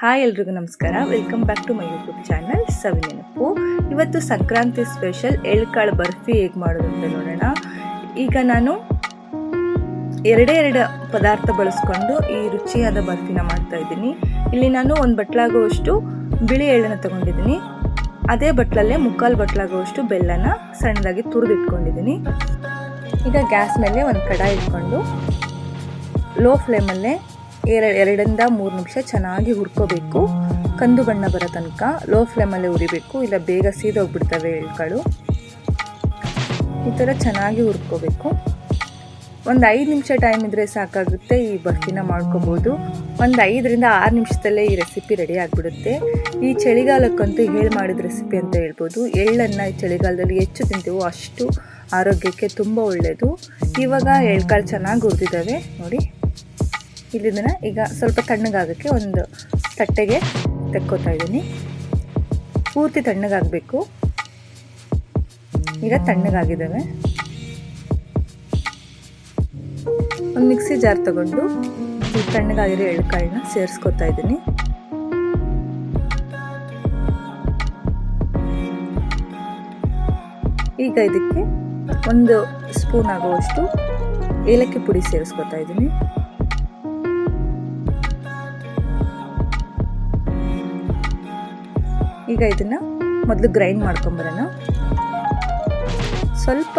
Hi ಎಲ್ರಿಗೂ ನಮಸ್ಕಾರ. Welcome back to my YouTube channel ಸವಿ ನೆನಪು ಇವತ್ತು ಸಂಕ್ರಾಂತಿ ಸ್ಪೆಷಲ್ ಎಳ್ಕಾಳು ಬರ್ಫಿ ಹೇಗೆ ಮಾಡೋದು ಅಂತ ನೋಡೋಣ. ಈಗ ನಾನು ಎರಡೇ ಎರಡು ಪದಾರ್ಥ ಬಳಸ್ಕೊಂಡು ಈ ರುಚಿಯಾದ ಬರ್ಫಿನ ಮಾಡ್ತಾ ಇದ್ದೀನಿ. ಇಲ್ಲಿ ನಾನು ಒಂದು ಬಟ್ಲಾಗುವಷ್ಟು ಬಿಳಿ ಎಳ್ಳನ್ನು ತಗೊಂಡಿದ್ದೀನಿ. ಅದೇ ಬಟ್ಲಲ್ಲೇ ಮುಕ್ಕಾಲು ಬಟ್ಲಾಗುವಷ್ಟು ಬೆಲ್ಲನ ಸಣ್ಣದಾಗಿ ತುರಿದಿಟ್ಕೊಂಡಿದ್ದೀನಿ. ಈಗ ಗ್ಯಾಸ್ ಮೇಲೆ ಒಂದು ಕಡಾಯಿ ಇಟ್ಕೊಂಡು ಲೋ ಫ್ಲೇಮಲ್ಲೇ ಎರಡು ಎರಡರಿಂದ ಮೂರು ನಿಮಿಷ ಚೆನ್ನಾಗಿ ಹುರ್ಕೋಬೇಕು. ಕಂದು ಬಣ್ಣ ಬರೋ ತನಕ ಲೋ ಫ್ಲೇಮಲ್ಲೇ ಉರಿಬೇಕು. ಇಲ್ಲ ಬೇಗ ಸೀದೋಗ್ಬಿಡ್ತವೆ ಎಳ್ಕಾಳು ಈ ಥರ ಚೆನ್ನಾಗಿ ಹುರ್ಕೋಬೇಕು. ಒಂದು ಐದು ನಿಮಿಷ ಟೈಮ್ ಇದ್ದರೆ ಸಾಕಾಗುತ್ತೆ. ಈ ಬರ್ಫಿನ ಮಾಡ್ಕೋಬೋದು. ಒಂದು ಐದರಿಂದ ಆರು ನಿಮಿಷದಲ್ಲೇ ಈ ರೆಸಿಪಿ ರೆಡಿ ಆಗಿಬಿಡುತ್ತೆ. ಈ ಚಳಿಗಾಲಕ್ಕಂತೂ ಹೇಳಿ ಮಾಡಿದ ರೆಸಿಪಿ ಅಂತ ಹೇಳ್ಬೋದು. ಎಳ್ಳನ್ನು ಚಳಿಗಾಲದಲ್ಲಿ ಹೆಚ್ಚು ತಿಂತೀವೋ ಅಷ್ಟು ಆರೋಗ್ಯಕ್ಕೆ ತುಂಬ ಒಳ್ಳೆಯದು ಇವಾಗ ಎಳ್ಕಾಳು ಚೆನ್ನಾಗಿ ಹುರಿದಿದ್ದಾವೆ. ನೋಡಿ. ಇಲ್ಲಿದನ್ನು ಈಗ ಸ್ವಲ್ಪ ತಣ್ಣಗಾಗೋಕ್ಕೆ ಒಂದು ತಟ್ಟೆಗೆ ತೆಕ್ಕೋತಾ ಇದ್ದೀನಿ. ಪೂರ್ತಿ ತಣ್ಣಗಾಗಬೇಕು. ಈಗ ತಣ್ಣಗಾಗಿದ್ದಾವೆ. ಒಂದು ಮಿಕ್ಸಿ ಜಾರ್ ತಗೊಂಡು ಈ ತಣ್ಣಗಾಗಿರೋ ಎಳ್ಕಾಳನ್ನ ಸೇರಿಸ್ಕೊತಾ ಇದ್ದೀನಿ. ಈಗ ಇದಕ್ಕೆ ಒಂದು ಸ್ಪೂನ್ ಆಗುವಷ್ಟು ಏಲಕ್ಕಿ ಪುಡಿ ಸೇರಿಸ್ಕೊತಾ ಇದ್ದೀನಿ. ಈಗ ಇದನ್ನು ಮೊದಲು ಗ್ರೈಂಡ್ ಮಾಡ್ಕೊಂಬರೋಣ. ಸ್ವಲ್ಪ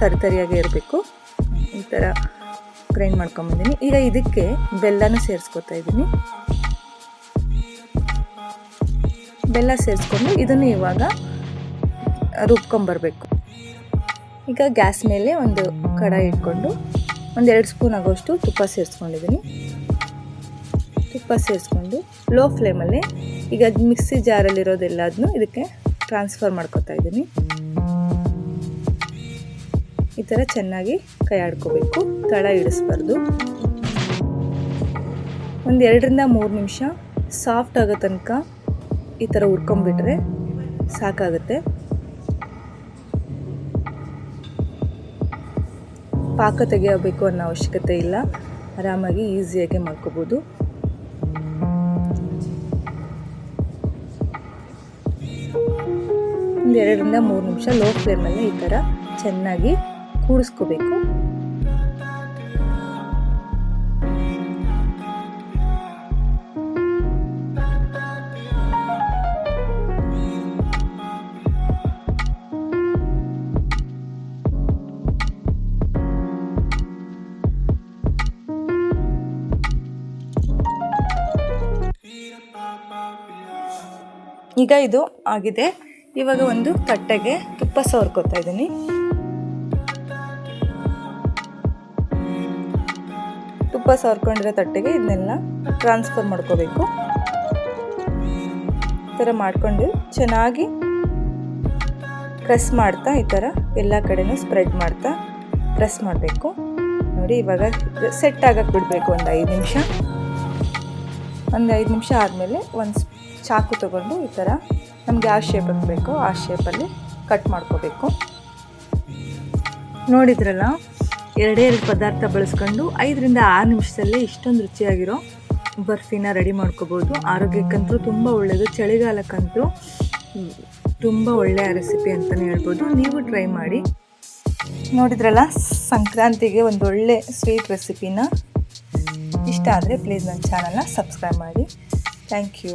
ತರಿತರಿಯಾಗೇ ಇರಬೇಕು. ಈ ಥರ ಗ್ರೈಂಡ್ ಮಾಡ್ಕೊಂಬಂದಿನಿ. ಈಗ ಇದಕ್ಕೆ ಬೆಲ್ಲನೂ ಸೇರಿಸ್ಕೊತಾ ಇದ್ದೀನಿ. ಬೆಲ್ಲ ಸೇರಿಸ್ಕೊಂಡು ಇದನ್ನು ಇವಾಗ ರುಬ್ಕೊಂಬರ್ಬೇಕು. ಈಗ ಗ್ಯಾಸ್ ಮೇಲೆ ಒಂದು ಕಡಾಯಿ ಇಟ್ಕೊಂಡು ಒಂದೆರಡು ಸ್ಪೂನ್ ಆಗೋಷ್ಟು ತುಪ್ಪ ಸೇರಿಸ್ಕೊಂಡಿದ್ದೀನಿ. ತುಪ್ಪ ಸೇರಿಸ್ಕೊಂಡು ಲೋ ಫ್ಲೇಮಲ್ಲಿ ಈಗ ಮಿಕ್ಸಿ ಜಾರಲ್ಲಿರೋದೆಲ್ಲದನ್ನು ಇದಕ್ಕೆ ಟ್ರಾನ್ಸ್ಫರ್ ಮಾಡ್ಕೊತಾ ಇದ್ದೀನಿ. ಈ ಥರ ಚೆನ್ನಾಗಿ ಕೈ ಆಡ್ಕೋಬೇಕು ತಳ ಇಡಿಸ್ಬಾರ್ದು ಒಂದು ಎರಡರಿಂದ ಮೂರು ನಿಮಿಷ ಸಾಫ್ಟ್ ಆಗೋ ತನಕ ಈ ಥರ ಹುರ್ಕೊಂಬಿಟ್ರೆ ಸಾಕಾಗುತ್ತೆ. ಪಾಕ ತೆಗೆಯಬೇಕು ಅನ್ನೋ ಅವಶ್ಯಕತೆ ಇಲ್ಲ. ಆರಾಮಾಗಿ ಈಸಿಯಾಗಿ ಮಾಡ್ಕೋಬೋದು. ಒಂದು ಎರಡರಿಂದ ಮೂರು ನಿಮಿಷ ಲೋ ಫ್ಲೇಮಲ್ಲಿ ಈ ಥರ ಚೆನ್ನಾಗಿ ಕೂಡಿಸ್ಕೋಬೇಕು. ಈಗ ಇದು ಆಗಿದೆ. ಇವಾಗ ಒಂದು ತಟ್ಟೆಗೆ ತುಪ್ಪ ಸವರ್ಕೋತಾ ಇದ್ದೀನಿ. ತುಪ್ಪ ಸವರ್ಕೊಂಡಿರೋ ತಟ್ಟೆಗೆ ಇದನ್ನೆಲ್ಲ ಟ್ರಾನ್ಸ್ಫರ್ ಮಾಡ್ಕೋಬೇಕು. ಈ ಥರ ಮಾಡಿಕೊಂಡು ಚೆನ್ನಾಗಿ ಪ್ರೆಸ್ ಮಾಡ್ತಾ ಈ ಥರ ಎಲ್ಲ ಕಡೆನೂ ಸ್ಪ್ರೆಡ್ ಮಾಡ್ತಾ ಪ್ರೆಸ್ ಮಾಡಬೇಕು. ನೋಡಿ ಇವಾಗ ಸೆಟ್ ಆಗಕ್ಕೆ ಬಿಡಬೇಕು ಒಂದು ಐದು ನಿಮಿಷ. ಒಂದು ಐದು ನಿಮಿಷ ಆದಮೇಲೆ ಒಂದು ಚಾಕು ತಗೊಂಡು ಈ ಥರ ನಮ್ಗೆ ಯಾವ ಶೇಪಲ್ಲಿ ಬೇಕೋ ಆ ಶೇಪಲ್ಲಿ ಕಟ್ ಮಾಡ್ಕೋಬೇಕು. ನೋಡಿದ್ರಲ್ಲ, ಎರಡೇ ಎರಡು ಪದಾರ್ಥ ಬಳಸ್ಕೊಂಡು ಐದರಿಂದ ಆರು ನಿಮಿಷದಲ್ಲೇ ಇಷ್ಟೊಂದು ರುಚಿಯಾಗಿರೋ ಬರ್ಫಿನ ರೆಡಿ ಮಾಡ್ಕೋಬೋದು. ಆರೋಗ್ಯಕ್ಕಂತೂ ತುಂಬ ಒಳ್ಳೆಯದು ಚಳಿಗಾಲಕ್ಕಂತೂ ತುಂಬ ಒಳ್ಳೆಯ ರೆಸಿಪಿ ಅಂತಲೇ ಹೇಳ್ಬೋದು. ನೀವು ಟ್ರೈ ಮಾಡಿ. ನೋಡಿದ್ರಲ್ಲ, ಸಂಕ್ರಾಂತಿಗೆ ಒಂದು ಒಳ್ಳೆ ಸ್ವೀಟ್ ರೆಸಿಪಿನ ಇಷ್ಟ ಆದರೆ ಪ್ಲೀಸ್ ನನ್ನ ಚಾನಲ್ನ ಸಬ್ಸ್ಕ್ರೈಬ್ ಮಾಡಿ. Thank you